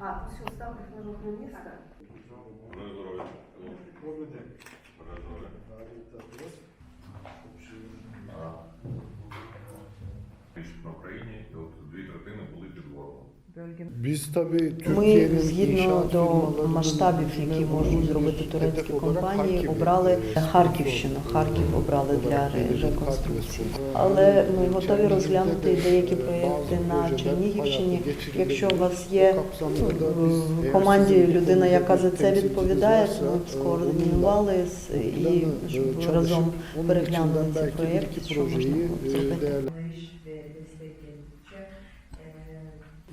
А, ставиш на жодне місце? Бажаю здоров'я. Добрий день. Бажаю здоров'я. А, Більшість на Україні, і от дві Biz tabii Ми згідно до масштабів, які можуть зробити турецькі компанії, обрали. Харківщину. Харків обрали для реконструкції. Але ми готові розглянути деякі проєкти на Чернігівщині. Якщо у вас є ну, в команді людина, яка за це відповідає, varsa, ми e, скоординували і разом переглянули ці проєкти, що можна зробити.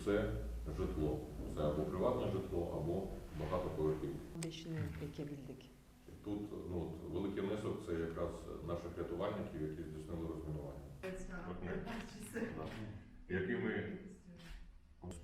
Це житло. Це або приватне житло, або багатоповерхівки. Тут ну, от, великий внесок це якраз наших рятувальників, які здійснили розмінування. Які ми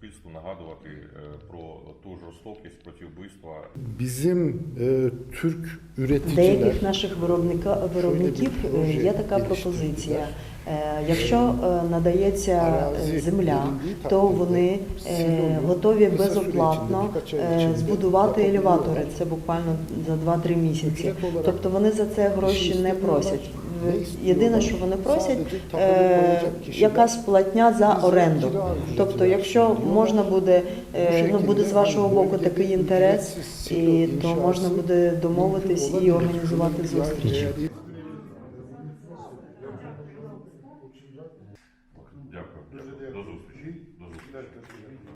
суспільству нагадувати е, про ту жорстокість, про ті вбивства, Bizim e, Türk üreticiler Деяких наших виробника, виробників е, є така пропозиція. Е, Якщо е, надається е, земля, то вони е, готові безоплатно е, збудувати елеватори. Це буквально за 2-3 місяці. Тобто вони за це гроші не просять єдине, що вони просять, е, якась платня за оренду. Тобто, якщо можна буде, е, ну буде з вашого боку такий інтерес, і то можна буде домовитись і організувати зустріч. Дякую. До зустрічі.